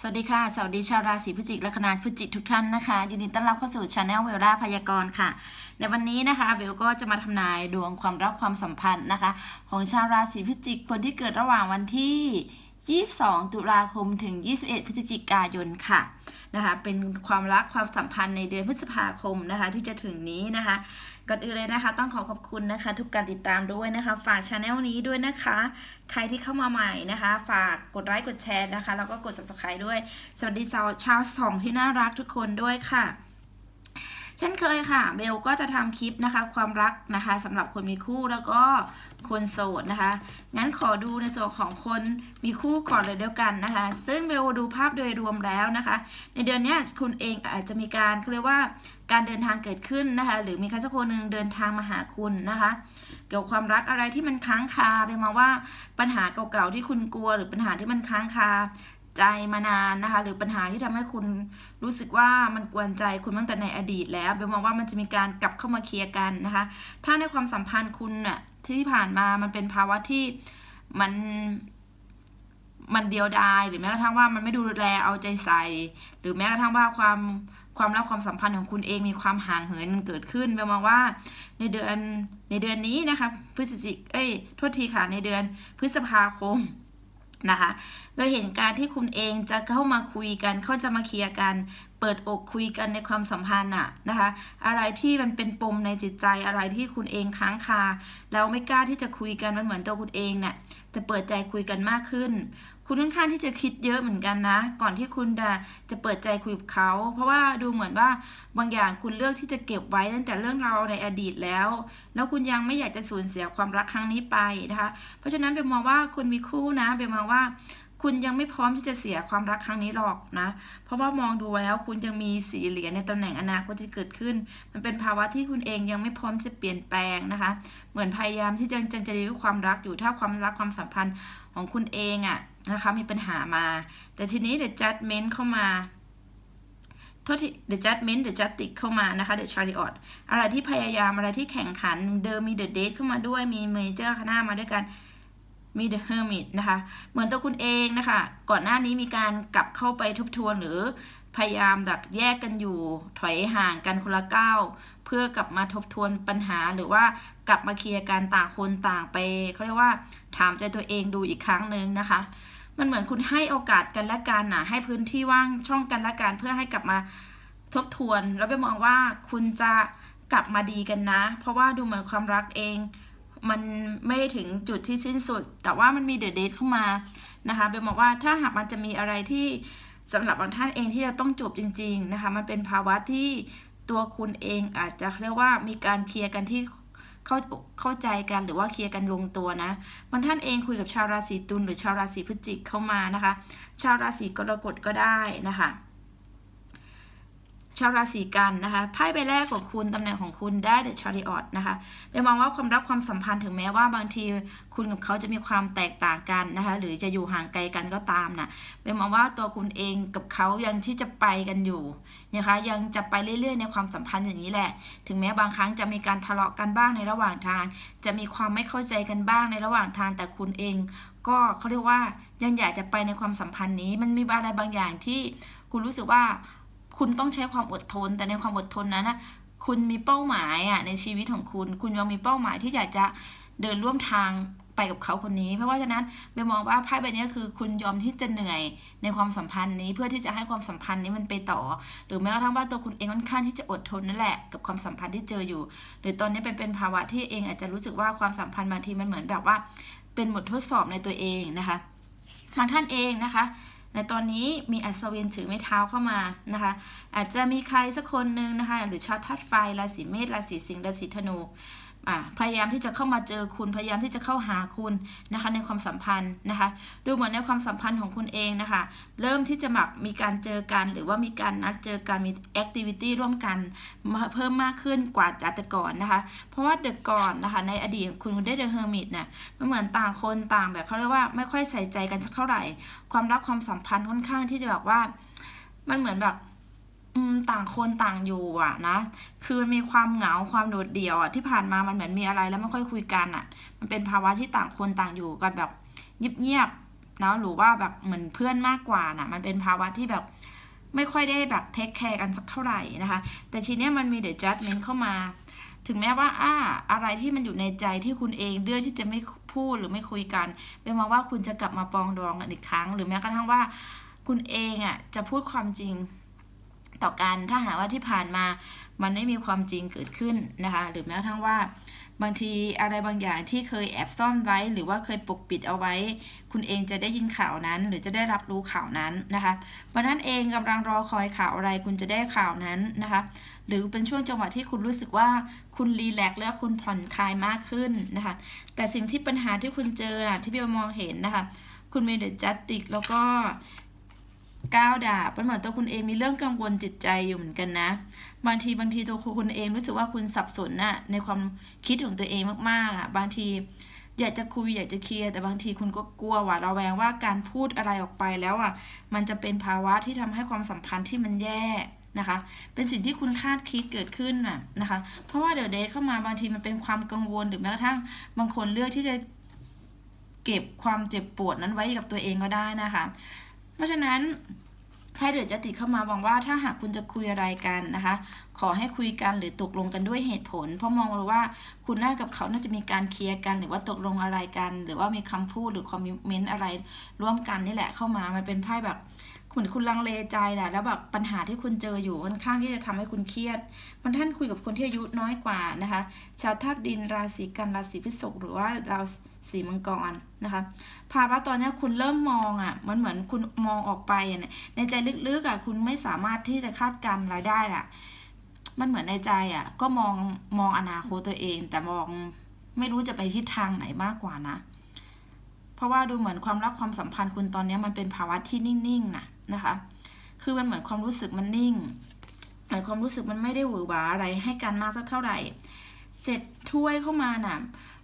สวัสดีค่ะ สวัสดีชาวราศีพฤศจิกและคณะพฤศจิกทุกท่านนะคะยินดีต้อนรับเข้าสู่ชาแนลเวลลาพยากรณ์ค่ะ ในวันนี้นะคะเบลก็จะมาทำนายดวงความรักความสัมพันธ์นะคะ ของชาวราศีพฤศจิกคนที่เกิดระหว่างวันที่ 22 ตุลาคมถึง 21 พฤศจิกายนค่ะนะคะเป็นความรักความสัมพันธ์ในเดือนพฤษภาคมนะคะที่จะถึงนี้นะคะก่อนอื่นเลยนะคะ ต้องขอขอบคุณนะคะ ทุกการติดตามด้วยนะคะ ฝากช anel นี้ด้วยนะคะ ใครที่เข้ามาใหม่นะคะ ฝากกดไลค์กดแชร์นะคะ แล้วก็กด subscribe ด้วย สวัสดีชาวชาวสองที่น่ารักทุกคนด้วยค่ะ เช่นเคยค่ะเบลก็จะทำคลิปนะคะ ความรักนะคะสำหรับคนมีคู่แล้วก็คนโสดนะคะ งั้นขอดูในส่วนของคนมีคู่ก่อนเลยเดียวกันนะคะ ซึ่งเบลดูภาพโดยรวมแล้วนะคะ ในเดือนนี้คุณเองอาจจะมีการเขาเรียกว่าการเดินทางเกิดขึ้นนะคะ หรือมีใครสักคนหนึ่งเดินทางมาหาคุณนะคะ เกี่ยวกับความรักอะไรที่มันค้างคาไปมาว่าปัญหาเก่าๆที่คุณกลัวหรือปัญหาที่มันค้างคา ใจมานานนะคะ หรือปัญหาที่ทำให้คุณรู้สึกว่ามันกวนใจคุณตั้งแต่ในอดีตแล้วเบลมองว่ามันจะมีการกลับเข้ามาเคลียร์กันนะคะ ถ้าในความสัมพันธ์คุณน่ะที่ผ่านมามันเป็นภาวะที่มันมันเดียวดายหรือแม้กระทั่งว่ามันไม่ดูแลเอาใจใส่ หรือแม้กระทั่งว่าความความรักความสัมพันธ์ของคุณเองมีความห่างเหินเกิดขึ้นเบลมองว่าในเดือนในเดือนนี้นะคะพฤศจิกเอ้ยโทษทีค่ะในเดือนพฤษภาคม นะคะเราเห็นการที่คุณเองจะเข้ามาคุยกัน เขาจะมาเคลียร์กัน เปิดอกคุยกันในความสัมพันธ์อะนะคะ อะไรที่มันเป็นปมในจิตใจ อะไรที่คุณเองค้างคาแล้วไม่กล้าที่จะคุยกัน มันเหมือนตัวคุณเองเนี่ยจะเปิดใจคุยกันมากขึ้น คุณค่อนข้างที่จะคิดเยอะเหมือนกันนะ ก่อนที่คุณจะจะเปิดใจคุยกับเขา เพราะว่าดูเหมือนว่าบางอย่างคุณเลือกที่จะเก็บไว้ตั้งแต่เรื่องราวในอดีตแล้ว แล้วคุณยังไม่อยากจะสูญเสียความรักครั้งนี้ไปนะคะ เพราะฉะนั้นเบลมองว่าคุณมีคู่นะเบลมองว่าคุณยังไม่พร้อมที่จะเสียความรักครั้งนี้หรอกนะ เพราะว่ามองดูแล้วคุณยังมีสีเหรียในตำแหน่งอนาคตที่เกิดขึ้น มันเป็นภาวะที่คุณเองยังไม่พร้อมจะเปลี่ยนแปลงนะคะ เหมือนพยายามที่จะจะจะยื้อความรักอยู่ถ้าความรักความสัมพันธ์ของคุณเองอะ นะคะมีปัญหามา แต่ทีนี้ the judgment เข้ามาโทษที the judgment the justice เข้ามานะคะ the chariot อะไรที่พยายามอะไรที่แข่งขันเดิมมี the date เข้ามาด้วยมี major ข้างหน้ามาด้วยกันมี the hermit นะคะ เหมือนตัวคุณเองนะคะ ก่อนหน้านี้มีการกลับเข้าไปทบทวนหรือพยายามดักแยกกันอยู่ถอยห่างกันคนละก้าวเพื่อกลับมาทบทวนปัญหาหรือว่ากลับมาเคลียร์การต่างคนต่างไปเขาเรียกว่า ถามใจตัวเองดูอีกครั้งหนึ่งนะคะ มันเหมือนคุณให้โอกาสกันและกันนะให้พื้นที่ว่างช่องกันและกันเพื่อให้กลับมาทบทวน แล้วไปมองว่าคุณจะกลับมาดีกันนะ เพราะว่าดูเหมือนความรักเอง มันไม่ได้ถึงจุดที่สิ้นสุด แต่ว่ามันมีเดอะเดทเข้ามานะคะเบลบอกว่าถ้าหากมันจะมีอะไรที่สำหรับบางท่านเองที่จะต้องจบจริง ๆนะคะ มันเป็นภาวะที่ตัวคุณเองอาจจะเรียกว่ามีการเคลียร์กันที่ เข้าเข้าใจกันหรือว่าเคลียร์กันลงตัวนะบางท่านเองคุยกับชาวราศีตุลหรือชาวราศีพฤศจิกเข้ามานะคะ ชาวราศีกรกฎก็ได้นะคะ ชาวราศีกันนะคะไพ่ใบแรกของคุณตำแหน่งของคุณได้เดอะชาริออตนะคะเป็นมองว่าความรักความสัมพันธ์ถึงแม้ว่าบางทีคุณกับเขาจะมีความแตกต่างกันนะคะหรือจะอยู่ห่างไกลกันก็ตามนะเป็นมองว่าตัวคุณเองกับเขายังที่จะไปกันอยู่นะคะยังจะไปเรื่อยๆ ในความสัมพันธ์อย่างนี้แหละ ถึงแม้บางครั้งจะมีการทะเลาะกันบ้างในระหว่างทาง จะมีความไม่เข้าใจกันบ้างในระหว่างทางแต่คุณเอง ก็เขาเรียกว่ายังอยากจะไปในความสัมพันธ์นี้มันมีอะไรบางอย่างที่คุณรู้สึกว่า คุณต้องใช้ความอดทน แต่ในความอดทนนั้นนะคุณมีเป้าหมายอะในชีวิตของคุณ คุณยังมีเป้าหมายที่อยากจะเดินร่วมทางไปกับเขาคนนี้ เพราะว่าฉะนั้นเบลมองว่าไพ่ใบนี้คือคุณยอมที่จะเหนื่อยในความสัมพันธ์นี้เพื่อที่จะให้ความสัมพันธ์นี้มันไปต่อ หรือแม้กระทั่งว่าตัวคุณเองค่อนข้างที่จะอดทนนั่นแหละกับความสัมพันธ์ที่เจออยู่ หรือตอนนี้เป็นเป็นภาวะที่เองอาจจะรู้สึกว่าความสัมพันธ์บางทีมันเหมือนแบบว่า เป็นบททดสอบในตัวเองนะคะบางท่านเองนะคะ ในตอนนี้มีอัศวินถือไม้เท้าเข้ามานะคะ อาจจะมีใครสักคนหนึ่งนะคะ หรือชาวธาตุไฟราศีเมษราศีสิงห์ราศีธนู อ่าพยายามที่จะเข้ามาเจอคุณ พยายามที่จะเข้าหาคุณนะคะในความสัมพันธ์นะคะ ดูเหมือนในความสัมพันธ์ของคุณเองนะคะ เริ่มที่จะมักมีการเจอกัน หรือว่ามีการนัดเจอกันมีแอคทิวิตี้ร่วมกันมาเพิ่มมากขึ้นกว่าจากแต่ก่อนนะคะ เพราะว่าเด็กก่อนนะคะ ในอดีตคุณได้เดอะเฮอร์มิตเนี่ยมันเหมือนต่างคนต่างแบบเขาเรียกว่าไม่ค่อยใส่ใจกันสักเท่าไหร่ ความรักความสัมพันธ์ค่อนข้างที่จะแบบว่ามันเหมือนแบบ ต่างคนต่างอยู่อะนะ คือมันมีความเหงาความโดดเดี่ยวอะที่ผ่านมามันเหมือนมีอะไรแล้วไม่ค่อยคุยกันอะมันเป็นภาวะที่ต่างคนต่างอยู่กันแบบเงียบๆนะหรือว่าแบบเหมือนเพื่อนมากกว่าน่ะมันเป็นภาวะที่แบบไม่ค่อยได้แบบเทคแคร์กันสักเท่าไหร่นะคะ แต่ทีเนี้ยมันมีเด e จัดเมนเข้ามา ถึงแม้ว่าอ่าอะไรที่มันอยู่ในใจที่คุณเองเลือกที่จะไม่พูดหรือไม่คุยกันเป็นมาว่าคุณจะกลับมาปองดองกันอีกครั้ง หรือแม้กระทั่งว่าคุณเองอะจะพูดความจริง ต่อกันถ้าหากว่าที่ผ่านมามันไม่มีความจริงเกิดขึ้นนะคะ หรือแม้กระทั่งว่า บางทีอะไรบางอย่างที่เคยแอบซ่อนไว้ หรือว่าเคยปกปิดเอาไว้ คุณเองจะได้ยินข่าวนั้น หรือจะได้รับรู้ข่าวนั้นนะคะเพราะนั้นเองกำลังรอคอยข่าวอะไรคุณจะได้ข่าวนั้นนะคะ หรือเป็นช่วงจังหวะที่คุณรู้สึกว่าคุณรีแลกซ์แล้วคุณผ่อนคลายมากขึ้นนะคะ แต่สิ่งที่ปัญหาที่คุณเจอที่พี่มองเห็นนะคะ คุณมีเดจัตติกแล้วก็ ก้าวดาบมันเหมือนตัวคุณเองมีเรื่องกังวลจิตใจอยู่เหมือนกันนะ บางทีบางทีตัวคุณเองรู้สึกว่าคุณสับสนน่ะในความคิดของตัวเองมากๆอะบางทีอยากจะคุยอยากจะเคลียร์แต่บางทีคุณก็กลัวหวาดระแวงว่าการพูดอะไรออกไปแล้วอะมันจะเป็นภาวะที่ทำให้ความสัมพันธ์ที่มันแย่นะคะ เป็นสิ่งที่คุณคาดคิดเกิดขึ้นน่ะนะคะ เพราะว่าเดี๋ยวเดทเข้ามาบางทีมันเป็นความกังวลหรือแม้กระทั่งบางคนเลือกที่จะเก็บความเจ็บปวดนั้นไว้กับตัวเองก็ได้นะคะ เพราะฉะนั้นให้เดือดจะติเข้ามาบอกว่าถ้าหากคุณจะคุยอะไรกันนะคะ ขอให้คุยกันหรือตกลงกันด้วยเหตุผล เพราะมองว่าคุณน่ากับเขาน่าจะมีการเคลียร์กัน หรือว่าตกลงอะไรกัน หรือว่ามีคำพูดหรือคอมเมนต์อะไรร่วมกันนี่แหละเข้ามามันเป็นไพ่แบบ เหมือนคุณลังเลใจแหละแล้วแบบปัญหาที่คุณเจออยู่ค่อนข้างที่จะทำให้คุณเครียดบางท่านคุยกับคนที่อายุน้อยกว่านะคะ ชาวธาตุดินราศีกันราศีพฤษภหรือว่าราศีมังกรนะคะภาวะตอนนี้คุณเริ่มมองอะมันเหมือนคุณมองออกไปอะในใจลึกๆอะคุณไม่สามารถที่จะคาดการณ์รายได้อะมันเหมือนในใจอะก็มองมองอนาคตตัวเอง แต่มองไม่รู้จะไปทิศทางไหนมากกว่านะ เพราะว่าดูเหมือนความรักความสัมพันธ์คุณตอนนี้มันเป็นภาวะที่นิ่งๆน่ะ นะคะ คือมันเหมือนความรู้สึกมันนิ่งหมือความรู้สึกมันไม่ได้หวือหวาอะไรให้กันมากสักเท่าไหร่เจ็ดถ้วยเข้ามาน่ะ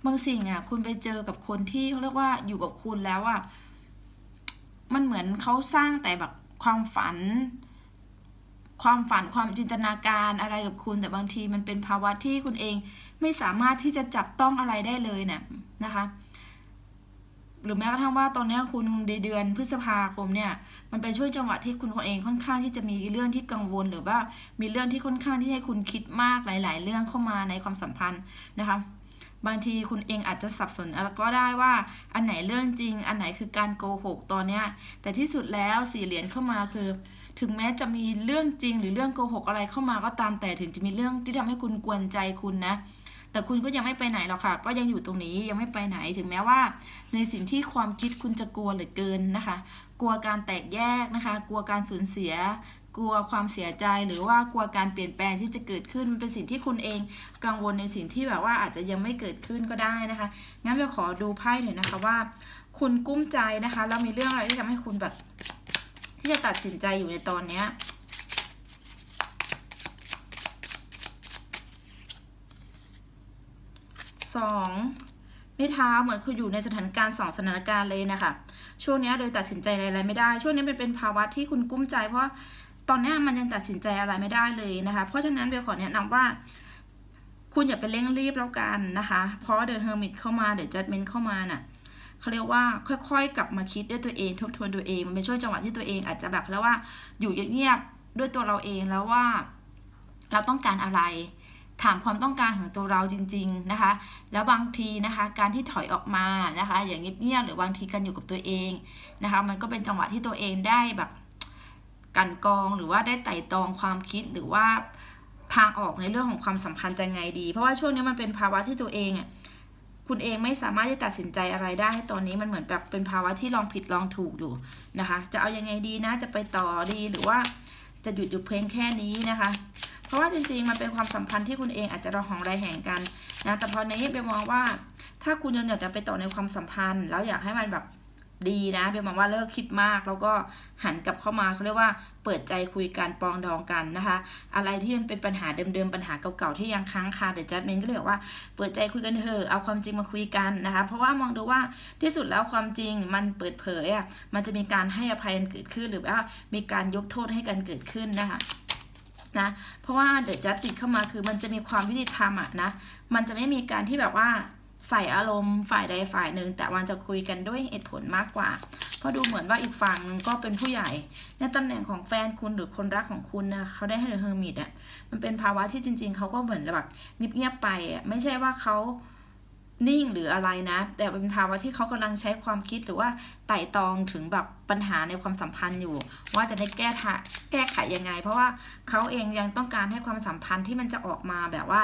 บางสิ่งอะ คุณไปเจอกับคนที่เขาเรียกว่าอยู่กับคุณแล้วอะ มันเหมือนเขาสร้างแต่แบบความฝัน ความฝันความจินตนาการอะไรกับคุณ แต่บางทีมันเป็นภาวะที่คุณเองไม่สามารถที่จะจับต้องอะไรได้เลยเนี่ยนะคะ หรือแม้กระทั่งว่าตอนนี้คุณในเดือนพฤษภาคมเนี่ย มันเป็นช่วงจังหวะที่คุณคนเองค่อนข้างที่จะมีเรื่องที่กังวลหรือว่ามีเรื่องที่ค่อนข้างที่ให้คุณคิดมากหลาย ๆ เรื่องเข้ามาในความสัมพันธ์นะคะบางทีคุณเองอาจจะสับสนก็ได้ว่าอันไหนเรื่องจริง อันไหนคือการโกหกตอนเนี้ยแต่ที่สุดแล้วสี่เหรียญเข้ามาคือ ถึงแม้จะมีเรื่องจริงหรือเรื่องโกหกอะไรเข้ามาก็ตามแต่ถึงจะมีเรื่องที่ทำให้คุณกวนใจคุณนะ แต่คุณก็ยังไม่ไปไหนหรอกค่ะ ก็ยังอยู่ตรงนี้ยังไม่ไปไหนถึงแม้ว่า ในสิ่งที่ความคิดคุณจะกลัวเหลือเกินนะคะ กลัวการแตกแยกนะคะ กลัวการสูญเสีย กลัวความเสียใจหรือว่ากลัวการเปลี่ยนแปลงที่จะเกิดขึ้นมันเป็นสิ่งที่คุณเองกังวลในสิ่งที่แบบว่าอาจจะยังไม่เกิดขึ้นก็ได้นะคะงั้นเราขอดูไพ่หน่อยนะคะว่า คุณกุ้มใจนะคะแล้วมีเรื่องอะไรที่ทำให้คุณแบบที่จะตัดสินใจอยู่ในตอนเนี้ย สองไม่เท้าเหมือนคุณอยู่ในสถานการณ์สองสถานการณ์เลยนะคะ ช่วงนี้โดยตัดสินใจอะไรไม่ได้ ช่วงนี้เป็นเป็นภาวะที่คุณกุ้มใจ เพราะตอนนี้มันยังตัดสินใจอะไรไม่ได้เลยนะคะ เพราะฉะนั้นเบลขอแนะนำว่าคุณอย่าไปเร่งรีบแล้วกันนะคะ เพราะเดอะเฮอร์มิตเข้ามาเดอะจัดเมนเข้ามาน่ะเขาเรียกว่าค่อยๆ กลับมาคิดด้วยตัวเองทบทวนตัวเอง มันเป็นช่วงจังหวะที่ตัวเองอาจจะแบบแล้วว่าอยู่เงียบๆด้วยตัวเราเองแล้วว่า เราต้องการอะไร ถามความต้องการของตัวเราจริง ๆนะคะ แล้วบางทีนะคะการที่ถอยออกมานะคะ อย่างเงียบๆหรือบางทีการอยู่กับตัวเองนะคะ มันก็เป็นจังหวะที่ตัวเองได้แบบกันกองหรือว่าได้ไต่ตองความคิดหรือว่าทางออกในเรื่องของความสัมพันธ์จะไงดี เพราะว่าช่วงนี้มันเป็นภาวะที่ตัวเองอะคุณเองไม่สามารถที่ตัดสินใจอะไรได้ตอนนี้มันเหมือนแบบเป็นภาวะที่ลองผิดลองถูกอยู่นะคะ จะเอายังไงดีนะจะไปต่อดีหรือว่า จะหยุดอยู่เพียงแค่นี้นะคะ เพราะว่าจริงๆ มันเป็นความสัมพันธ์ที่คุณเองอาจจะระหองระแหงกันนะ แต่พอในนี้เบลมองว่า ถ้าคุณยังอยากจะไปต่อในความสัมพันธ์ แล้วอยากให้มันแบบ ดีนะเบลมองว่าเลิกคิดมาก แล้วก็หันกลับเข้ามาเขาเรียกว่าเปิดใจคุยกันปองดองกันนะคะ อะไรที่มันเป็นปัญหาเดิมๆปัญหาเก่าๆที่ยังค้างคาเดอะจัดเมนก็เลยบอกว่าเปิดใจคุยกันเถอะเอาความจริงมาคุยกันนะคะ เพราะว่ามองดูว่าที่สุดแล้วความจริงมันเปิดเผยอะมันจะมีการให้อภัยกันเกิดขึ้น หรือว่ามีการยกโทษให้กันเกิดขึ้นนะคะนะเพราะว่าเดอะจัสติกเข้ามาคือมันจะมีความยุติธรรมอะนะมันจะไม่มีการที่แบบว่า ใส่อารมณ์ฝ่ายใดฝ่ายหนึ่งแต่มันจะคุยกันด้วยเหตุผลมากกว่า เพราะดูเหมือนว่าอีกฝั่งหนึ่งก็เป็นผู้ใหญ่ ในตำแหน่งของแฟนคุณหรือคนรักของคุณนะเขาได้ให้เฮอร์มิตอะมันเป็นภาวะที่จริง ๆเขาก็เหมือนแบบเงียบๆไปอะไม่ใช่ว่าเขานิ่งหรืออะไรนะ แต่เป็นภาวะที่เขากำลังใช้ความคิดหรือว่าไต่ตองถึงแบบปัญหาในความสัมพันธ์อยู่ ว่าจะได้แก้แก้ไขยังไง เพราะว่าเขาเองยังต้องการให้ความสัมพันธ์ที่มันจะออกมาแบบว่า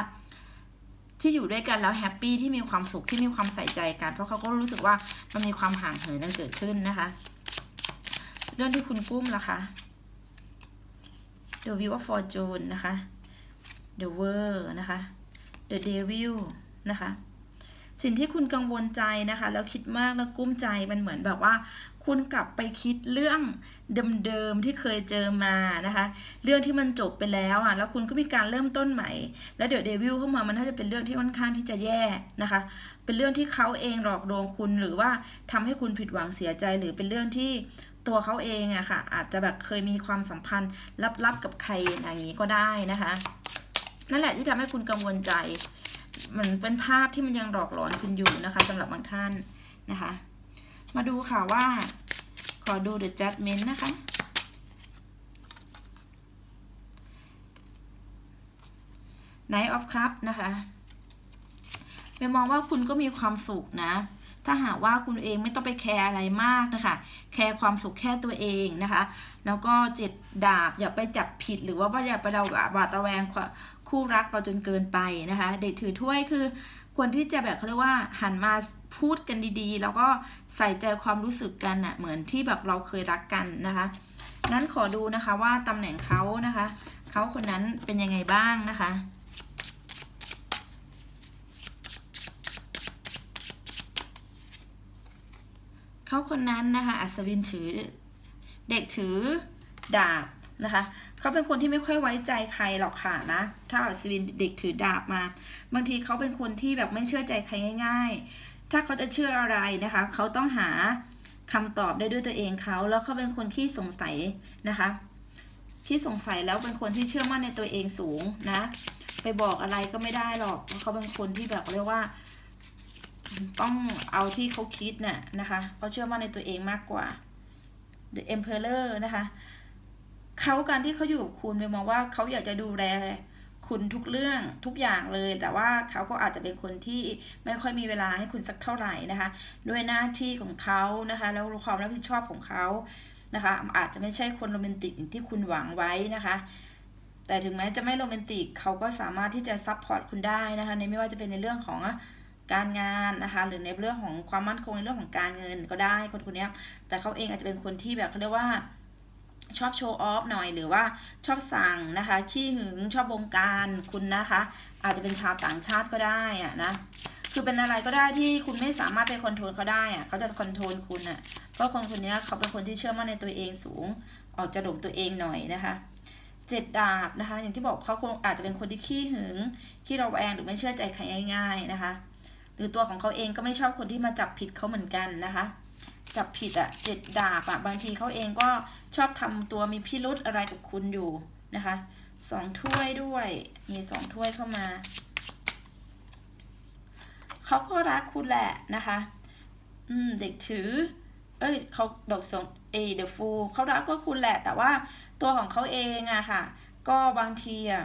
ที่อยู่ด้วยกันแล้วแฮปปี้ที่มีความสุขที่มีความใส่ใจกัน เพราะเขาก็รู้สึกว่ามันมีความห่างเหินกันเกิดขึ้นนะคะ เรื่องที่คุณกุ้มล่ะคะ The Wheel of Fortune นะคะ The World นะคะ The Devil นะคะ สิ่งที่คุณกังวลใจนะคะ แล้วคิดมากแล้วกุ้มใจมันเหมือนแบบว่า คุณกลับไปคิดเรื่องเดิมๆที่เคยเจอมานะคะ เรื่องที่มันจบไปแล้วอะแล้วคุณก็มีการเริ่มต้นใหม่ แล้วเดี๋ยวเดวิลเข้ามามันน่าจะเป็นเรื่องที่ค่อนข้างที่จะแย่นะคะ เป็นเรื่องที่เขาเองหลอกลวงคุณหรือว่าทำให้คุณผิดหวังเสียใจหรือเป็นเรื่องที่ตัวเขาเองอะค่ะ อาจจะแบบเคยมีความสัมพันธ์ลับๆกับใครอย่างนี้ก็ได้นะคะ นั่นแหละที่ทำให้คุณกังวลใจ มันเป็นภาพที่มันยังหลอกหลอนคุณอยู่นะคะสำหรับบางท่านนะคะ มาดูค่ะว่า ขอดู the judgment นะคะ Knight of Cup นะคะไปมองว่าคุณก็มีความสุขนะ ถ้าหากว่าคุณเองไม่ต้องไปแคร์อะไรมากนะคะ แคร์ความสุขแค่ตัวเองนะคะ แล้วก็เจ็ดดาบอย่าไปจับผิดหรือว่าอย่าไปเราบาดระแวงคู่รักเราจนเกินไปนะคะ เด็กถือถ้วยคือ ควรที่จะแบบเขาเรียกว่าหันมาพูดกันดีๆ แล้วก็ใส่ใจความรู้สึกกันนะ่ะเหมือนที่แบบเราเคยรักกันนะคะงั้นขอดูนะคะว่าตำแหน่งเขานะคะเขาคนนั้นเป็นยังไงบ้างนะคะเขาคนนั้นนะคะอัศวินถือ เด็กถือดาบ นะคะเขาเป็นคนที่ไม่ค่อยไว้ใจใครหรอกค่ะนะ ถ้าอัศวินเด็กถือดาบมา บางทีเขาเป็นคนที่แบบไม่เชื่อใจใครง่าย ๆ ถ้าเขาจะเชื่ออะไรนะคะเขาต้องหาคำตอบได้ด้วยตัวเองเขาแล้วเขาเป็นคนขี้สงสัยนะคะขี้สงสัยแล้วเป็นคนที่เชื่อมั่นในตัวเองสูงนะ ไปบอกอะไรก็ไม่ได้หรอกเพราะเขาเป็นคนที่แบบเรียกว่า ต้องเอาที่เขาคิดน่ะนะคะเขาเชื่อมั่นในตัวเองมากกว่า The Emperor นะคะ เขาการที่เขาอยู่กับคุณไปมองว่าเขาอยากจะดูแลคุณทุกเรื่องทุกอย่างเลย แต่ว่าเขาก็อาจจะเป็นคนที่ไม่ค่อยมีเวลาให้คุณสักเท่าไหร่นะคะ ด้วยหน้าที่ของเขานะคะ แล้วความรับผิดชอบของเขานะคะ อาจจะไม่ใช่คนโรแมนติกอย่างที่คุณหวังไว้นะคะ แต่ถึงแม้จะไม่โรแมนติกเขาก็สามารถที่จะซัพพอร์ตคุณได้นะคะในไม่ว่าจะเป็นในเรื่องของการงานนะคะหรือในเรื่องของความมั่นคงในเรื่องของการเงินก็ได้คนคนนี้แต่เขาเองอาจจะเป็นคนที่แบบเขาเรียกว่า ชอบโชว์ออฟหน่อยหรือว่าชอบสั่งนะคะ ขี้หึงชอบบงการคุณนะคะ อาจจะเป็นชาวต่างชาติก็ได้อะนะคือเป็นอะไรก็ได้ที่คุณไม่สามารถไปคอนโทรลเขาได้อะเขาจะคอนโทรลคุณอะเพราะคนคนนี้เขาเป็นคนที่เชื่อมั่นในตัวเองสูง ออกจะดมตัวเองหน่อยนะคะเจ็ดดาบนะคะ อย่างที่บอกเขาคงอาจจะเป็นคนที่ขี้หึงขี้ระแวงหรือไม่เชื่อใจใครง่าย ๆนะคะ หรือตัวของเขาเองก็ไม่ชอบคนที่มาจับผิดเขาเหมือนกันนะคะ จับผิดอะเจ็ดดาบอะบางทีเขาเองก็ชอบทำตัวมีพิรุธอะไรกับคุณอยู่นะคะสองถ้วยด้วย มีสองถ้วยเข้ามา เขาก็รักคุณแหละนะคะ อืม เด็กถือ เอ้ยเขาดอกสองเอเดอะฟูเขารักก็คุณแหละ แต่ว่าตัวของเขาเองอะค่ะ ก็บางทีอะ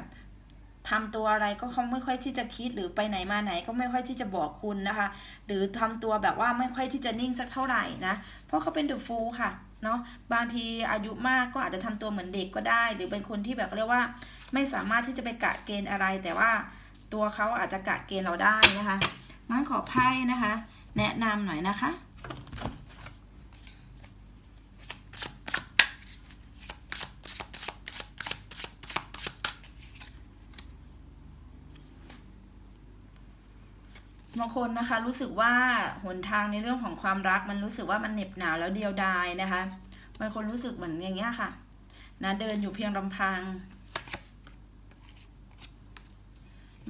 ทำตัวอะไรก็เขาไม่ค่อยที่จะคิดหรือไปไหนมาไหนก็ไม่ค่อยที่จะบอกคุณนะคะ หรือทำตัวแบบว่าไม่ค่อยที่จะนิ่งสักเท่าไหร่นะ เพราะเขาเป็นเดอะฟูลค่ะเนาะบางทีอายุมากก็อาจจะทำตัวเหมือนเด็กก็ได้ หรือเป็นคนที่แบบเรียกว่าไม่สามารถที่จะไปกะเกณฑ์อะไร แต่ว่าตัวเขาอาจจะกะเกณฑ์เราได้นะคะงั้นขอไพ่นะคะ แนะนำหน่อยนะคะ บางคนนะคะรู้สึกว่าหนทางในเรื่องของความรัก มันรู้สึกว่ามันเหน็บหนาวแล้วเดียวดายนะคะบางคนรู้สึกเหมือนอย่างเงี้ยค่ะนะเดินอยู่เพียงลำพัง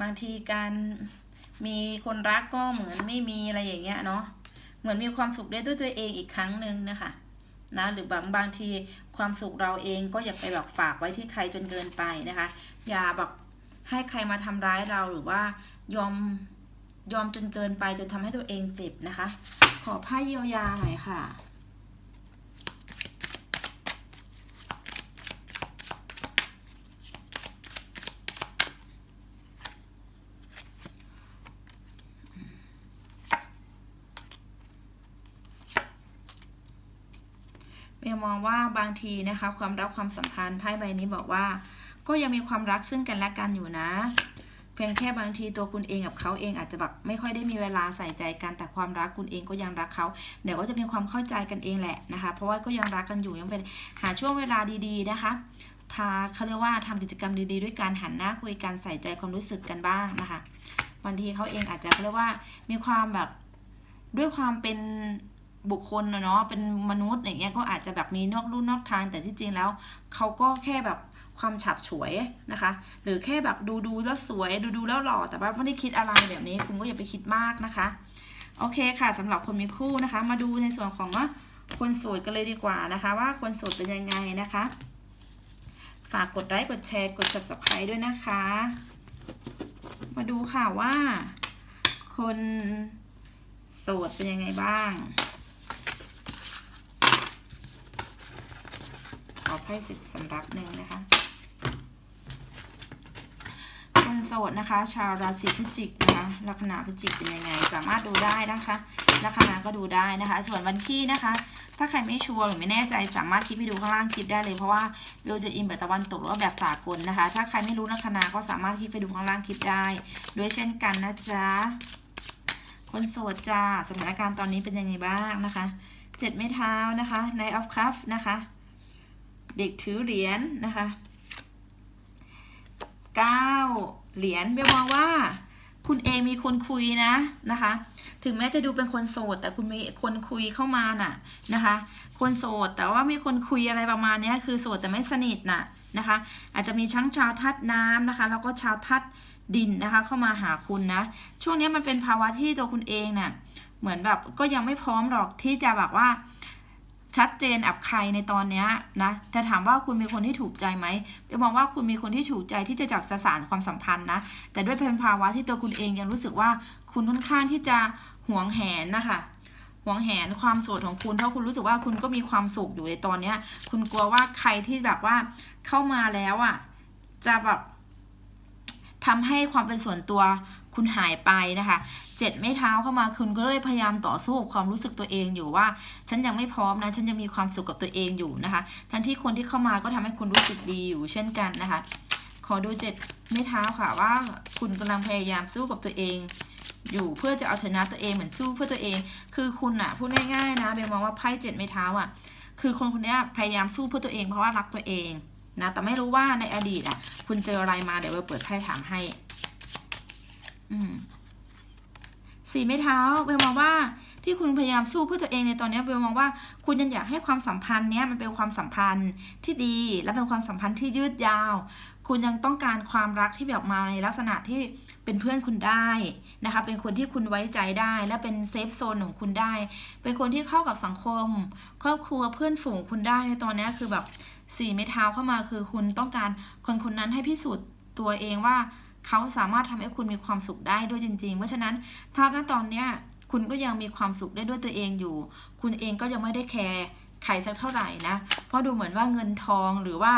บางทีการมีคนรักก็เหมือนไม่มีอะไรอย่างเงี้ยเนาะเหมือนมีความสุขได้ด้วยตัวเองอีกครั้งหนึ่งนะคะนะหรือบางบางทีความสุขเราเองก็อย่าไปแบบฝากไว้ที่ใครจนเกินไปนะคะ อย่าแบบให้ใครมาทำร้ายเราหรือว่ายอม ยอมจนเกินไปจนทำให้ตัวเองเจ็บนะคะ ขอผ้าเยียวยาหน่อยค่ะ เมลมองว่าบางทีนะคะ ความรักความสัมพันธ์ไพ่ใบนี้บอกว่า ก็ยังมีความรักซึ่งกันและกันอยู่นะ เพียงแค่บางทีตัวคุณเองกับเขาเองอาจจะแบบไม่ค่อยได้มีเวลาใส่ใจกันแต่ความรักคุณเองก็ยังรักเขาเดี๋ยวก็จะมีความเข้าใจกันเองแหละนะคะ เพราะว่าก็ยังรักกันอยู่ยังเป็นหาช่วงเวลาดีๆนะคะพาเขาเรียกว่าทำกิจกรรมดีๆ ด้วยการหันหน้าคุยกันใส่ใจความรู้สึกกันบ้างนะคะบางทีเขาเองอาจจะเรียกว่ามีความแบบด้วยความเป็นบุคคลเนาะเป็นมนุษย์อย่างเงี้ยก็อาจจะแบบมีนอกลู่นอกทางแต่ที่จริงแล้วเขาก็แค่แบบ ความฉับฉวยนะคะ หรือแค่แบบดูดูแล้วสวยดูดูแล้วหล่อแต่ว่าไม่ได้คิดอะไรแบบนี้ คุณก็อย่าไปคิดมากนะคะ โอเคค่ะสำหรับคนมีคู่นะคะ มาดูในส่วนของว่าคนโสดกันเลยดีกว่านะคะ ว่าคนโสดเป็นยังไงนะคะ ฝากกดไลค์กดแชร์กด subscribe ด้วยนะคะ มาดูค่ะว่า คนโสดเป็นยังไงบ้างขอไพ่สิบสำรับหนึ่งนะคะ คนโสดนะคะ ชาวราศีพฤศจิกนะคะลัคนาพฤศจิกเป็นยังไง สามารถดูได้นะคะลัคนาก็ดูได้นะคะ ส่วนวันที่นะคะ ถ้าใครไม่ชัวร์หรือไม่แน่ใจสามารถคลิกไปดูข้างล่างคลิปได้เลยเพราะว่าเราจะอินแบบตะวันตกหรือว่าแบบสากลนะคะ ถ้าใครไม่รู้ลัคนาก็สามารถคลิกไปดูข้างล่างคลิปได้ด้วยเช่นกันนะจ๊ะคนโสดจ้าสถานการณ์ตอนนี้เป็นยังไงบ้างนะคะเจ็ดไม้เท้านะคะในออฟคัฟนะคะเด็กถือเหรียญนะคะเก้า เหรียญเบลมองว่าคุณเองมีคนคุยนะนะคะ ถึงแม้จะดูเป็นคนโสด แต่คุณมีคนคุยเข้ามาน่ะนะคะ คนโสดแต่ว่ามีคนคุยอะไรประมาณนี้คือโสดแต่ไม่สนิทน่ะนะคะ อาจจะมีทั้งชาวทัดน้ำนะคะ แล้วก็ชาวทัดดินนะคะ เข้ามาหาคุณนะ ช่วงนี้มันเป็นภาวะที่ตัวคุณเองน่ะเหมือนแบบก็ยังไม่พร้อมหรอกที่จะแบบว่า ชัดเจนอับใครในตอนเนี้นะแต่ถามว่าคุณมีคนที่ถูกใจไหมเดี๋ยวมองว่าคุณมีคนที่ถูกใจที่จะจับสสานความสัมพันธ์นะ แต่ด้วยเป็นภาวะที่ตัวคุณเองยังรู้สึกว่าคุณค่อนข้างที่จะหวงแหนนะคะหวงแหนความโสดของคุณเพราะคุณรู้สึกว่าคุณก็มีความสุขอยู่ในตอนเนี้ย คุณกลัวว่าใครที่แบบว่าเข้ามาแล้วอะจะแบบทำให้ความเป็นส่วนตัว คุณหายไปนะคะเจ็ดไม่เท้าเข้ามาคุณก็เลยพยายามต่อสู้กับความรู้สึกตัวเองอยู่ว่า ฉันยังไม่พร้อมนะ ฉันยังมีความสุขกับตัวเองอยู่นะคะ ทั้งที่คนที่เข้ามาก็ทำให้คุณรู้สึกดีอยู่เช่นกันนะคะ ขอดูเจ็ดไม่เท้าค่ะว่าคุณกำลังพยายามสู้กับตัวเองอยู่เพื่อจะเอาชนะตัวเองเหมือนสู้เพื่อตัวเอง คือคุณอะพูดง่ายๆนะเบลมองว่าไพ่เจ็ดไม่เท้าอะคือคนคนนี้พยายามสู้เพื่อตัวเองเพราะว่ารักตัวเองนะแต่ไม่รู้ว่าในอดีตอะคุณเจออะไรมาเดี๋ยวเบลเปิดไพ่ถามให้ สี่ไม้เท้าเบลมองว่าที่คุณพยายามสู้เพื่อตัวเองในตอนนี้เบลมองว่าคุณยังอยากให้ความสัมพันธ์เนี้ยมันเป็นความสัมพันธ์ที่ดีและเป็นความสัมพันธ์ที่ยืดยาว คุณยังต้องการความรักที่แบบมาในลักษณะที่เป็นเพื่อนคุณได้นะคะเป็นคนที่คุณไว้ใจได้ และเป็นเซฟโซนของคุณได้ เป็นคนที่เข้ากับสังคม ครอบครัวเพื่อนฝูงคุณได้ในตอนนี้คือแบบสี่ไม้เท้าเข้ามาคือคุณต้องการคนคนนั้นให้พิสูจน์ตัวเองว่า เขาสามารถทำให้คุณมีความสุขได้ด้วยจริง ๆ เพราะฉะนั้นถ้าณตอนเนี้ยคุณก็ยังมีความสุขได้ด้วยตัวเองอยู่ คุณเองก็ยังไม่ได้แคร์ใครสักเท่าไหร่นะ เพราะดูเหมือนว่าเงินทองหรือว่า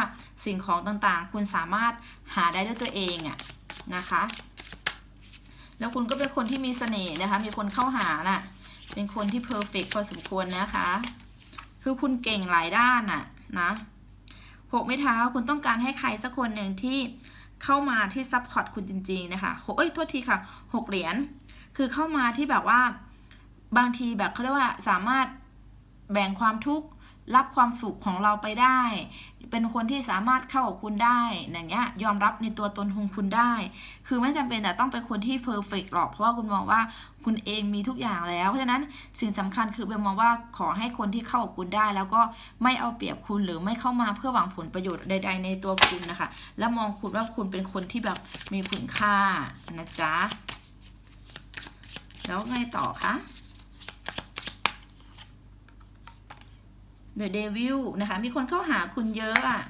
สิ่งของต่างๆ คุณสามารถหาได้ด้วยตัวเองอะนะคะ แล้วคุณก็เป็นคนที่มีเสน่ห์นะคะ มีคนเข้าหาน่ะ เป็นคนที่เพอร์เฟกพอสมควรนะคะ คือคุณเก่งหลายด้านน่ะนะหกไม้เท้าคุณต้องการให้ใครสักคนหนึ่งที่ เข้ามาที่ซัพพอร์ตคุณจริงๆนะคะหกเอ้ยโทษทีค่ะหกเหรียญคือเข้ามาที่แบบว่าบางทีแบบเขาเรียกว่าสามารถแบ่งความทุกข์ รับความสุขของเราไปได้ เป็นคนที่สามารถเข้ากับคุณได้ อย่างเงี้ย ยอมรับในตัวตนของคุณได้ คือไม่จำเป็นแต่ต้องเป็นคนที่เพอร์เฟกหรอก เพราะว่าคุณมองว่าคุณเองมีทุกอย่างแล้ว เพราะฉะนั้นสิ่งสำคัญคือเบลมองว่าขอให้คนที่เข้ากับคุณได้ แล้วก็ไม่เอาเปรียบคุณหรือไม่เข้ามาเพื่อหวังผลประโยชน์ใด ๆ ในตัวคุณนะคะ แล้วมองคุณว่าคุณเป็นคนที่แบบมีคุณค่านะจ๊ะ แล้วไงต่อคะ The Devil นะคะมีคนเข้าหาคุณเยอะอะ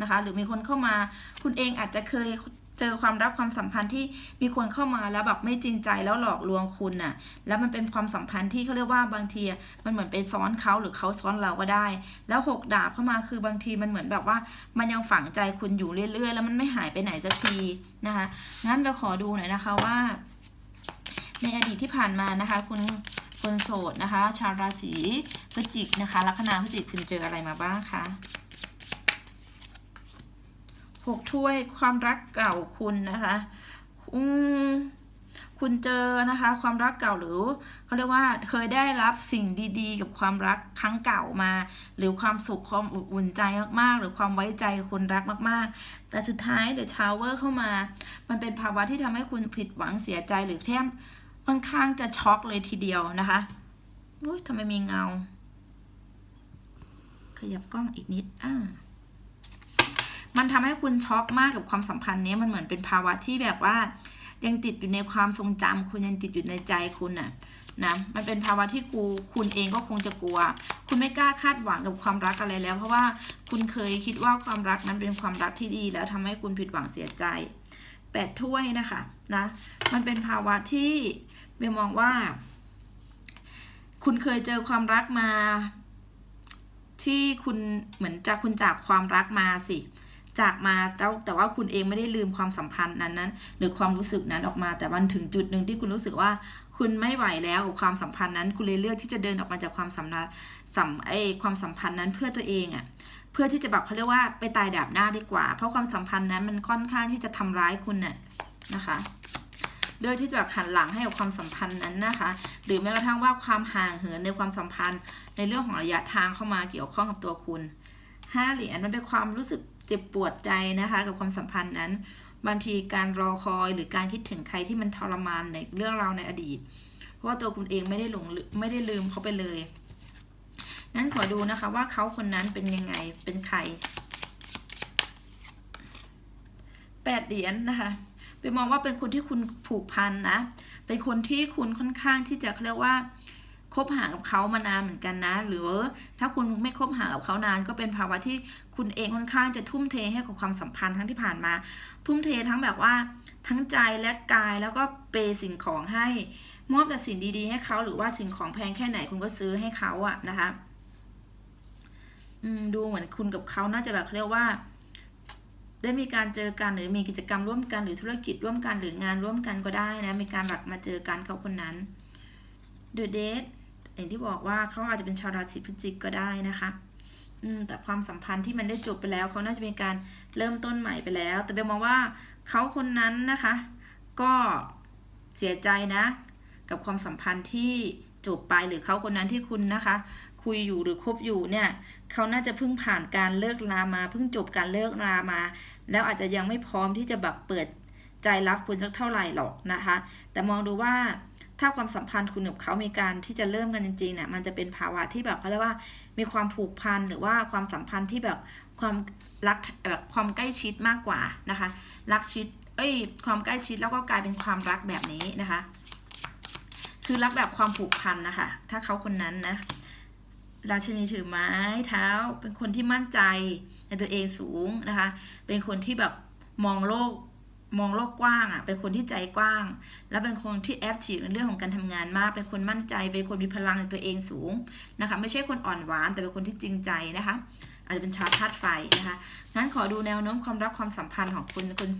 นะคะหรือมีคนเข้ามาคุณเองอาจจะเคยเจอความรักความสัมพันธ์ที่มีคนเข้ามาแล้วแบบไม่จริงใจแล้วหลอกลวงคุณน่ะ แล้วมันเป็นความสัมพันธ์ที่เขาเรียกว่าบางทีมันเหมือนไปซ้อนเขาหรือเขาซ้อนเราก็ได้ แล้วหกดาบเข้ามาคือบางทีมันเหมือนแบบว่า มันยังฝังใจคุณอยู่เรื่อย ๆ แล้วมันไม่หายไปไหนสักทีนะคะงั้นเราขอดูหน่อยนะคะว่า ในอดีตที่ผ่านมานะคะ คุณ คนโสดนะคะ ชาวราศีพฤศจิกนะคะลัคนาพฤศจิกคุณเจออะไรมาบ้างคะหกถ้วยความรักเก่าคุณนะคะอืมคุณเจอนะคะ ความรักเก่าหรือเขาเรียกว่าเคยได้รับสิ่งดีๆ กับความรักครั้งเก่ามา หรือความสุขความอบอุ่นใจมากๆ หรือความไว้ใจคนรักมากๆ แต่สุดท้ายเดอะชาวเวอร์เข้ามา มันเป็นภาวะที่ทำให้คุณผิดหวังเสียใจหรือแทบ ค่อนข้างจะช็อกเลยทีเดียวนะคะอุ้ยทำไมมีเงา ขยับกล้องอีกนิดอ่ามันทำให้คุณช็อกมากกับความสัมพันธ์นี้มันเหมือนเป็นภาวะที่แบบว่า ยังติดอยู่ในความทรงจำคุณยังติดอยู่ในใจคุณน่ะนะมันเป็นภาวะที่กูคุณเองก็คงจะกลัว คุณไม่กล้าคาดหวังกับความรักอะไรแล้ว เพราะว่าคุณเคยคิดว่าความรักนั้นเป็นความรักที่ดี แล้วทำให้คุณผิดหวังเสียใจแปดถ้วยนะคะนะมันเป็นภาวะที่ เบลมองว่า คุณเคยเจอความรักมา ที่คุณเหมือนจากคุณจากความรักมาสิจากมาแล้วแต่ว่าคุณเองไม่ได้ลืมความสัมพันธ์นั้นนั้น หรือความรู้สึกนั้นออกมา แต่วันถึงจุดหนึ่งที่คุณรู้สึกว่า คุณไม่ไหวแล้วกับความสัมพันธ์นั้น คุณเลยเลือกที่จะเดินออกมาจากความสัมพันธ์สัมไอความสัมพันธ์นั้นเพื่อตัวเองอะ่ะ เพื่อที่จะแบบเขาเรียกว่าไปตายดาบหน้าดีกว่า เพราะความสัมพันธ์นั้นมันค่อนข้างที่จะทำร้ายคุณน่ะนะคะ เลือกที่จะหันหลังให้กับความสัมพันธ์นั้นนะคะ หรือแม้กระทั่งว่าความห่างเหินในความสัมพันธ์ ในเรื่องของระยะทางเข้ามาเกี่ยวข้องกับตัวคุณห้าเหรียญมันเป็นความรู้สึกเจ็บปวดใจนะคะ กับความสัมพันธ์นั้น บางทีการรอคอยหรือการคิดถึงใครที่มันทรมานในเรื่องราวในอดีต เพราะว่าตัวคุณเองไม่ได้หลงลืมไม่ได้ลืมเขาไปเลยนั้นขอดูนะคะว่าเขาคนนั้นเป็นยังไงเป็นใครแปดเหรียญนะคะ ไปมองว่าเป็นคนที่คุณผูกพันนะ เป็นคนที่คุณค่อนข้างที่จะเรียกว่าคบหากับเขามานานเหมือนกันนะ หรือถ้าคุณไม่คบหากับเขานาน ก็เป็นภาวะที่คุณเองค่อนข้างจะทุ่มเทให้กับความสัมพันธ์ทั้งที่ผ่านมา ทุ่มเททั้งแบบว่า ทั้งใจและกายแล้วก็เปย์สิ่งของให้มอบแต่สิ่งดีๆ ให้เขาหรือว่าสิ่งของแพงแค่ไหนคุณก็ซื้อให้เขาอะนะคะ อืมดูเหมือนคุณกับเขาน่าจะแบบเรียกว่า ได้มีการเจอกันหรือมีกิจกรรมร่วมกันหรือธุรกิจร่วมกันหรืองานร่วมกันก็ได้นะมีการแบบมาเจอกันเขาคนนั้น The Date อย่างที่บอกว่าเขาอาจจะเป็นชาวราศีพฤศจิกก็ได้นะคะอืมแต่ความสัมพันธ์ที่มันได้จบไปแล้วเขาน่าจะมีการเริ่มต้นใหม่ไปแล้ว แต่เบลมองว่าเขาคนนั้นนะคะ ก็เสียใจนะ กับความสัมพันธ์ที่จบไปหรือเขาคนนั้นที่คุณนะคะ คุยอยู่หรือคบอยู่เนี่ย เขาน่าจะเพิ่งผ่านการเลิกลามาเพิ่งจบการเลิกลามา แล้วอาจจะยังไม่พร้อมที่จะแบบเปิดใจรับคุณสักเท่าไหร่หรอกนะคะ แต่มองดูว่าถ้าความสัมพันธ์คุณกับเขามีการที่จะเริ่มกันจริงๆเนี่ยมันจะเป็นภาวะที่แบบเขาเรียกว่า มีความผูกพันหรือว่าความสัมพันธ์ที่แบบความรักแบบความใกล้ชิดมากกว่านะคะ รักชิด เอ้ย ความใกล้ชิดแล้วก็กลายเป็นความรักแบบนี้นะคะ คือรักแบบความผูกพันนะคะ ถ้าเขาคนนั้นนะ ราชินีถือไม้เท้า เป็นคนที่มั่นใจในตัวเองสูงนะคะ เป็นคนที่แบบมองโลกมองโลกกว้างอะ เป็นคนที่ใจกว้าง แล้วเป็นคนที่แอคทีในเรื่องของการทำงานมาก เป็นคนมั่นใจ เป็นคนมีพลังในตัวเองสูงนะคะ ไม่ใช่คนอ่อนหวาน แต่เป็นคนที่จริงใจนะคะ อาจจะเป็นชาวธาตุไฟนะคะ งั้นขอดูแนวโน้มความรักความสัมพันธ์ของคุณคน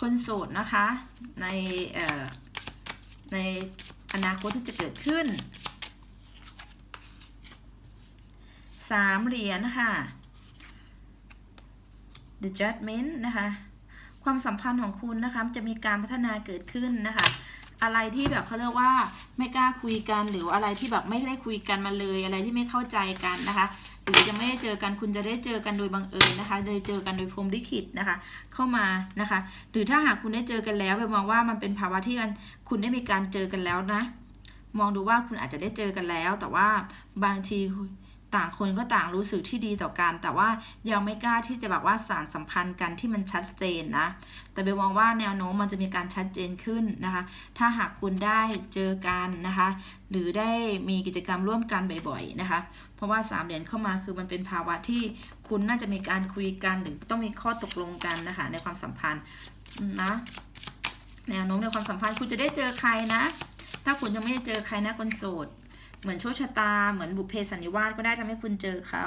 คนโสดนะคะ ในเอ่อในอนาคตที่จะเกิดขึ้น สามเหรียญนะคะ The Judgment นะคะ ความสัมพันธ์ของคุณนะคะจะมีการพัฒนาเกิดขึ้นนะคะ อะไรที่แบบเขาเรียกว่าไม่กล้าคุยกันหรืออะไรที่แบบไม่ได้คุยกันมาเลยอะไรที่ไม่เข้าใจกันนะคะหรือจะไม่ได้เจอกันคุณจะได้เจอกันโดยบังเอิญนะคะโดยเจอกันโดยพรหมลิขิตนะคะ เข้ามานะคะ หรือถ้าหากคุณได้เจอกันแล้วไปมองว่ามันเป็นภาวะที่คุณได้มีการเจอกันแล้วนะ มองดูว่าคุณอาจจะได้เจอกันแล้ว แต่ว่าบางที ต่างคนก็ต่างรู้สึกที่ดีต่อกัน แต่ว่ายังไม่กล้าที่จะแบบว่าสารสัมพันธ์กันที่มันชัดเจนนะ แต่เบลมองว่าแนวโน้มมันจะมีการชัดเจนขึ้นนะคะ ถ้าหากคุณได้เจอกันนะคะ หรือได้มีกิจกรรมร่วมกันบ่อยๆนะคะ เพราะว่าสามเหรียญเข้ามาคือมันเป็นภาวะที่คุณน่าจะมีการคุยกันหรือต้องมีข้อตกลงกันนะคะในความสัมพันธ์นะแนวโน้มในความสัมพันธ์คุณจะได้เจอใครนะ ถ้าคุณยังไม่ได้เจอใครนะคนโสด เหมือนโชคชะตา เหมือนบุพเพสันนิวาสก็ได้ทำให้คุณเจอเขา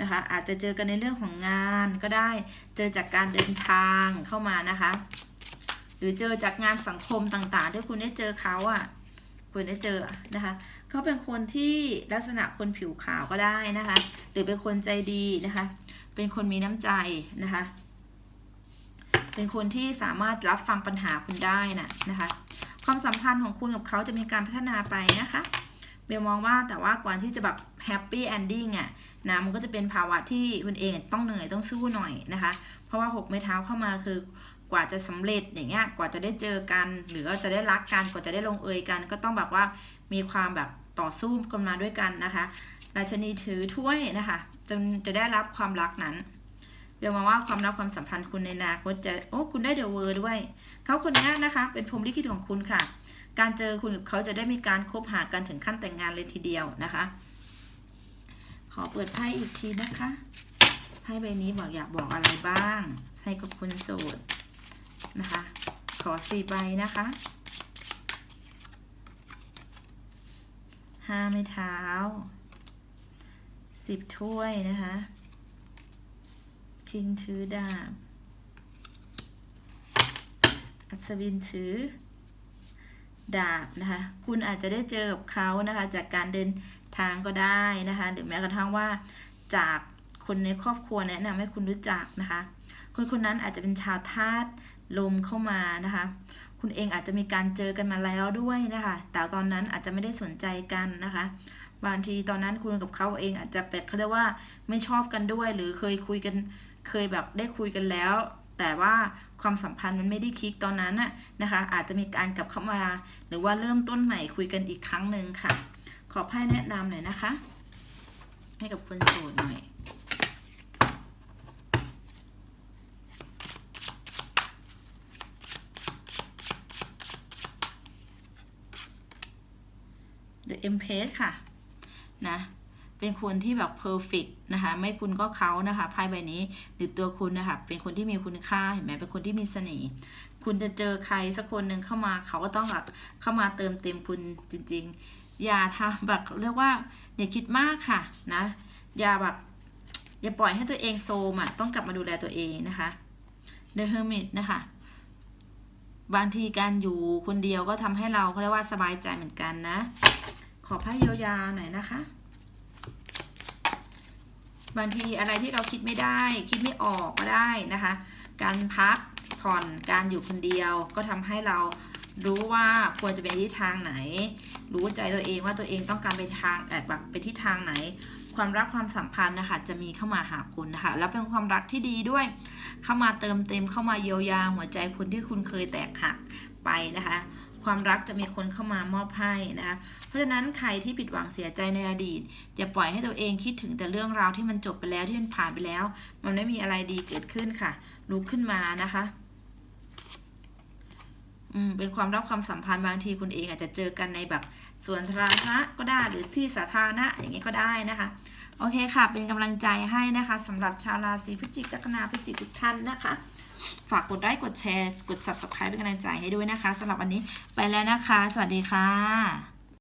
นะคะ อาจจะเจอกันในเรื่องของงานก็ได้ เจอจากการเดินทางเข้ามานะคะ หรือเจอจากงานสังคมต่างๆ ที่คุณได้เจอเขาอะ่ะ คุณได้เจอนะคะ เขาเป็นคนที่ลักษณะคนผิวขาวก็ได้นะคะ หรือเป็นคนใจดีนะคะ เป็นคนมีน้ำใจนะคะ เป็นคนที่สามารถรับฟังปัญหาคุณได้นะนะคะ ความสัมพันธ์ของคุณกับเขาจะมีการพัฒนาไปนะคะ เบลมองว่าแต่ว่าก่อนที่จะแบบแฮปปี้แอนดิ้งอะนะมันก็จะเป็นภาวะที่คุณเองต้องเหนื่อยต้องสู้หน่อยนะคะ เพราะว่าหกไม้เท้าเข้ามาคือกว่าจะสำเร็จอย่างเงี้ยกว่าจะได้เจอกัน หรือว่าจะได้รักกันกว่าจะได้ลงเอยกัน ก็ต้องแบบว่ามีความแบบต่อสู้กันมาด้วยกันนะคะราชนีถือถ้วยนะคะจนจะได้รับความรักนั้นเบลมองว่าความรักความสัมพันธ์คุณในอนาคตจะโอ้คุณได้เดอะเวอร์ด้วย เขาคนนี้นะคะ เป็นพรหมลิขิตของคุณค่ะ การเจอคุณกับเขาจะได้มีการคบหากันถึงขั้นแต่งงานเลยทีเดียวนะคะ ขอเปิดไพ่อีกทีนะคะไพ่ใบนี้บอกอยากบอกอะไรบ้าง ให้กับคนโสดนะคะ ขอสี่ใบนะคะห้าไม้เท้าสิบถ้วยนะคะคิงถือดาบอัศวินถือ ดาบนะคะ คุณอาจจะได้เจอกับเขานะคะ จากการเดินทางก็ได้นะคะ หรือแม้กระทั่งว่าจากคนในครอบครัวแนะนำให้คุณรู้จักนะคะ คนคนนั้นอาจจะเป็นชาวธาตุลมเข้ามานะคะ คุณเองอาจจะมีการเจอกันมาแล้วด้วยนะคะ แต่ตอนนั้นอาจจะไม่ได้สนใจกันนะคะ บางทีตอนนั้นคุณกับเขาเองอาจจะเป็นเขาเรียกว่าไม่ชอบกันด้วย หรือเคยคุยกันเคยแบบได้คุยกันแล้ว แต่ว่าความสัมพันธ์มันไม่ได้คลิกตอนนั้นน่ะนะคะ อาจจะมีการกลับเข้ามา หรือว่าเริ่มต้นใหม่คุยกันอีกครั้งหนึ่งค่ะ ขอไพ่แนะนำหน่อยนะคะ ให้กับคนโสดหน่อย The Empress ค่ะ นะ เป็นคนที่แบบ perfect นะคะ ไม่คุณก็เขานะคะไพ่ใบนี้หรือตัวคุณนะคะ เป็นคนที่มีคุณค่าเห็นไหมเป็นคนที่มีเสน่ห์คุณจะเจอใครสักคนหนึ่งเข้ามาเขาก็ต้องแบบเข้ามาเติมเต็มคุณจริง ๆ อย่าทำแบบเรียกว่าอย่าคิดมากค่ะนะ อย่าแบบอย่าปล่อยให้ตัวเองโซมอะต้องกลับมาดูแลตัวเองนะคะ The Hermit นะคะบางทีการอยู่คนเดียวก็ทำให้เราเขาเรียกว่าสบายใจเหมือนกันนะ ขอพ่เยียวยาหน่อยนะคะ บางทีอะไรที่เราคิดไม่ได้ คิดไม่ออกก็ได้นะคะ การพักผ่อนการอยู่คนเดียว ก็ทำให้เรารู้ว่าควรจะเป็นทิศทางไหน รู้ใจตัวเองว่าตัวเองต้องการไปทางแบบไปทิศทางไหน ความรักความสัมพันธ์นะคะจะมีเข้ามาหาคุณนะคะ แล้วเป็นความรักที่ดีด้วย เข้ามาเติมเต็มเข้ามาเยียวยาหัวใจคุณที่คุณเคยแตกหักไปนะคะ ความรักจะมีคนเข้ามามอบให้นะคะเพราะฉะนั้นใครที่ผิดหวังเสียใจในอดีต อย่าปล่อยให้ตัวเองคิดถึงแต่เรื่องราวที่มันจบไปแล้วที่มันผ่านไปแล้ว มันไม่มีอะไรดีเกิดขึ้นค่ะลุกขึ้นมานะคะอืมเป็นความรักความสัมพันธ์บางทีคุณเองอาจจะเจอกันในแบบสวนสาธารณะก็ได้หรือที่สาธารณะอย่างเงี้ก็ได้นะคะโอเคค่ะ เป็นกำลังใจให้นะคะสำหรับชาวราศีพฤศจิกลัคนาพฤศจิกทุกท่านนะคะ ฝากกดไลค์กดแชร์ กด subscribe เป็นกำลังใจให้ด้วยนะคะสำหรับวันนี้ไปแล้วนะคะ สวัสดีค่ะ